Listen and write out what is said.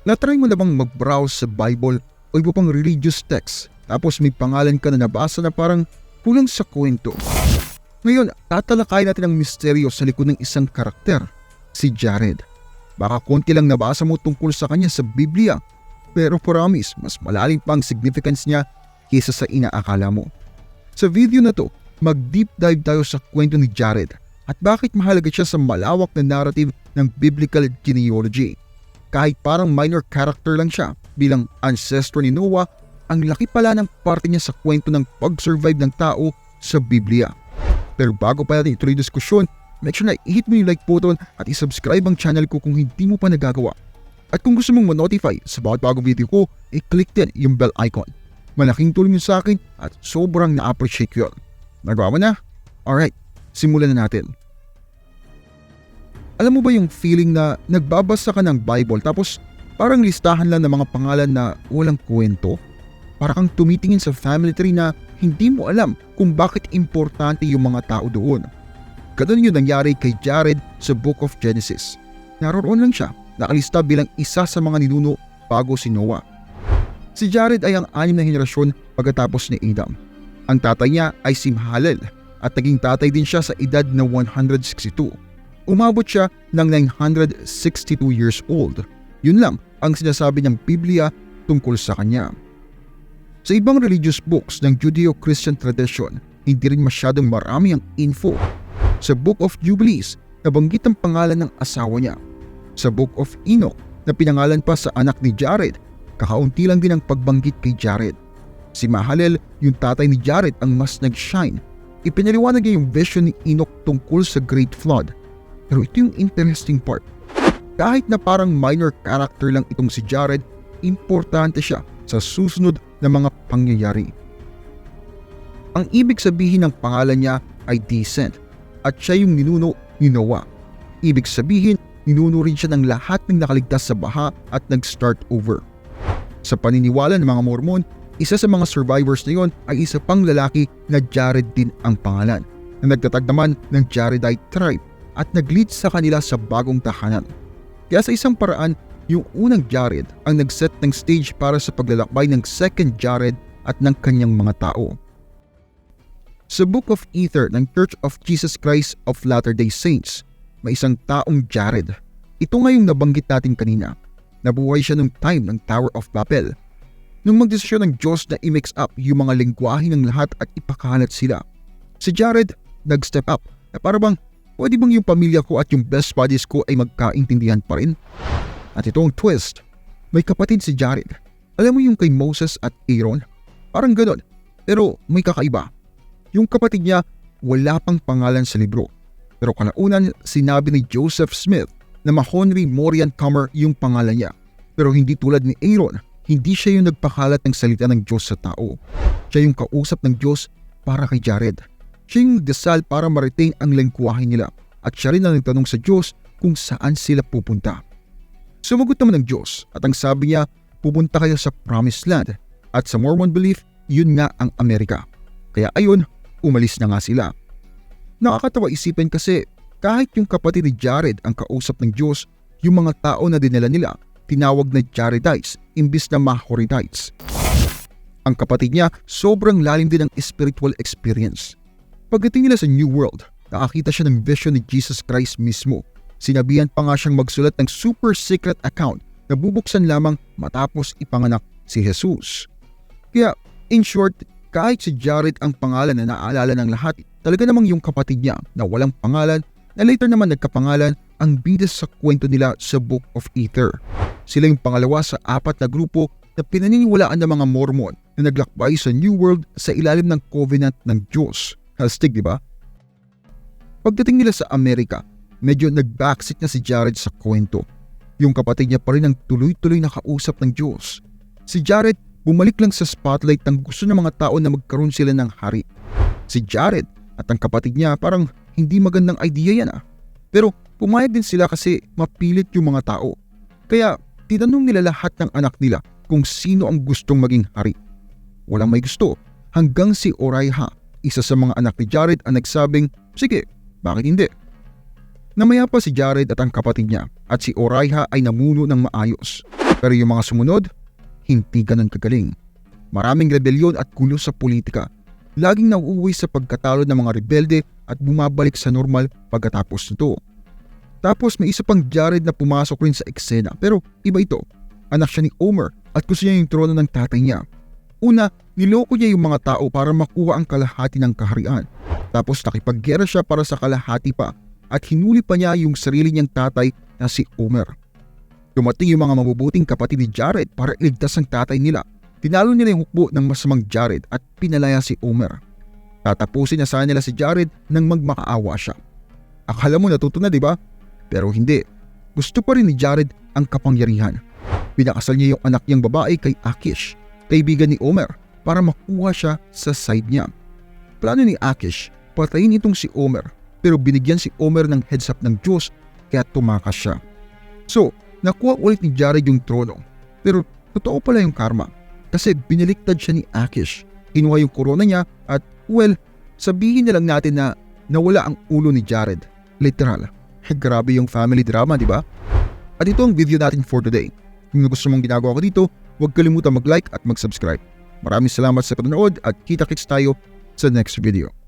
Natry mo na bang mag-browse sa Bible o iba pang religious text tapos may pangalan ka na nabasa na parang kulang sa kwento? Ngayon, tatalakay natin ang misteryo sa likod ng isang karakter, si Jared. Baka konti lang nabasa mo tungkol sa kanya sa Biblia, pero promise, mas malalim pa ang significance niya kaysa sa inaakala mo. Sa video na to, mag-deep dive tayo sa kwento ni Jared at bakit mahalaga siya sa malawak na narrative ng biblical genealogy. Kahit parang minor character lang siya bilang ancestor ni Noah, ang laki pala ng parte niya sa kwento ng pag-survive ng tao sa Biblia. Pero bago pa natin ituloy diskusyon, make sure na i-hit mo yung like button at i-subscribe ang channel ko kung hindi mo pa nagagawa. At kung gusto mong ma-notify sa bawat bagong video ko, i-click din yung bell icon. Malaking tulong yun sa akin at sobrang na-appreciate ko yun. Nagawa mo na? Alright, simulan na natin. Alam mo ba yung feeling na nagbabasa ka ng Bible tapos parang listahan lang ng mga pangalan na walang kwento? Para kang tumitingin sa family tree na hindi mo alam kung bakit importante yung mga tao doon. Ganun yung nangyari kay Jared sa Book of Genesis. Naroon lang siya, nakalista bilang isa sa mga ninuno bago si Noah. Si Jared ay ang anim na henerasyon pagkatapos ni Adam. Ang tatay niya ay si Mahalel at naging tatay din siya sa edad na 162. Umabot siya ng 962 years old. Yun lang ang sinasabi ng Biblia tungkol sa kanya. Sa ibang religious books ng Judeo-Christian tradition, hindi rin masyadong marami ang info. Sa Book of Jubilees, nabanggit ang pangalan ng asawa niya. Sa Book of Enoch, na pinangalan pa sa anak ni Jared, kakaunti lang din ang pagbanggit kay Jared. Si Mahalel, yung tatay ni Jared ang mas nag-shine. Ipinaliwanag niya yung vision ni Enoch tungkol sa Great Flood. Pero ito yung interesting part. Kahit na parang minor character lang itong si Jared, importante siya sa susunod na mga pangyayari. Ang ibig sabihin ng pangalan niya ay decent at siya yung ninuno ni Noah. Ibig sabihin, ninuno rin siya ng lahat ng nakaligtas sa baha at nag-start over. Sa paniniwala ng mga Mormon, isa sa mga survivors na yon ay isa pang lalaki na Jared din ang pangalan na nagtatag naman ng Jaredite tribe at nag-lead sa kanila sa bagong tahanan. Kaya sa isang paraan, yung unang Jared ang nag-set ng stage para sa paglalakbay ng second Jared at ng kanyang mga tao. Sa Book of Ether ng Church of Jesus Christ of Latter-day Saints, may isang taong Jared. Ito nga yung nabanggit natin kanina. Nabuhay siya nung time ng Tower of Babel. Nung magdesisyon ng Diyos na i-mix up yung mga lingwahe ng lahat at ipakalat sila. Si Jared nag-step up na para bang pwede bang yung pamilya ko at yung best buddies ko ay magkaintindihan pa rin? At itong twist, may kapatid si Jared. Alam mo yung kay Moses at Aaron? Parang ganon, pero may kakaiba. Yung kapatid niya, wala pang pangalan sa libro. Pero kalaunan, sinabi ni Joseph Smith na Mahonry Morian Comer yung pangalan niya. Pero hindi tulad ni Aaron, hindi siya yung nagpakalat ng salita ng Diyos sa tao. Siya yung kausap ng Diyos para kay Jared. Siya yung dasal para ma-retain ang lengkuwahe nila at siya rin ang nagtanong sa Diyos kung saan sila pupunta. Sumagot naman ng Diyos at ang sabi niya, pupunta kayo sa Promised Land at sa Mormon belief, yun nga ang Amerika. Kaya ayun, umalis na nga sila. Nakakatawa isipin kasi kahit yung kapatid ni Jared ang kausap ng Diyos, yung mga tao na dinala nila tinawag na Jaredites imbis na Mahorites. Ang kapatid niya sobrang lalim din ng spiritual experience. Pagdating nila sa New World, nakakita siya ng vision ni Jesus Christ mismo Sinabihan pa nga siyang magsulat ng super secret account na bubuksan lamang matapos ipanganak si Jesus. Kaya in short, kahit si Jared ang pangalan na naalala ng lahat, talaga namang yung kapatid niya na walang pangalan na later naman nagkapangalan ang bida sa kwento nila sa Book of Ether. Sila yung pangalawa sa apat na grupo na pinaniniwalaan ng mga Mormon na naglakbay sa New World sa ilalim ng covenant ng Diyos. Hastig, di ba? Pagdating nila sa Amerika, medyo nag-backseat na si Jared sa kwento. Yung kapatid niya pa rin ang tuloy-tuloy nakausap ng Diyos. Si Jared bumalik lang sa spotlight ng gusto ng mga tao na magkaroon sila ng hari. Si Jared at ang kapatid niya parang hindi magandang idea yan ah. Pero pumayag din sila kasi mapilit yung mga tao. Kaya tinanong nila lahat ng anak nila kung sino ang gustong maging hari. Walang may gusto hanggang si Oraiha, isa sa mga anak ni Jared ang nagsabing, sige, bakit hindi? Namaya pa si Jared at ang kapatid niya at si Oraiha ay namuno ng maayos. Pero yung mga sumunod, hindi ganun kagaling. Maraming rebelyon at gulo sa politika. Laging nauuwi sa pagkatalo ng mga rebelde at bumabalik sa normal pagkatapos nito. Tapos may isa pang Jared na pumasok rin sa eksena pero iba ito. Anak siya ni Omer at gusto niya yung trono ng tatay niya. Una, niloko niya yung mga tao para makuha ang kalahati ng kaharian. Tapos nakipaggera siya para sa kalahati pa at hinuli pa niya yung sarili niyang tatay na si Omer. Dumating yung mga mabubuting kapatid ni Jared para iligtas ang tatay nila. Tinalo nila yung hukbo ng masamang Jared at pinalaya si Omer. Tatapusin na sana nila si Jared nang magmakaawa siya. Akala mo natuto na ba? Pero hindi. Gusto pa rin ni Jared ang kapangyarihan. Pinakasal niya yung anak niyang babae kay Akish, kaibigan ni Omer, para makuha siya sa side niya. Plano ni Akish, patayin itong si Omer, pero binigyan si Omer ng heads up ng Diyos kaya tumakas siya. So, nakuha ulit ni Jared yung trono. Pero totoo pala yung karma kasi binaliktad siya ni Akish. Kinuha yung korona niya at well, sabihin na lang natin na nawala ang ulo ni Jared. Literal. Grabe yung family drama, di ba? At ito ang video natin for today. Kung gusto mong ginagawa ko dito, huwag kalimutan mag-like at mag-subscribe. Maraming salamat sa panonood at kita-kits tayo sa next video.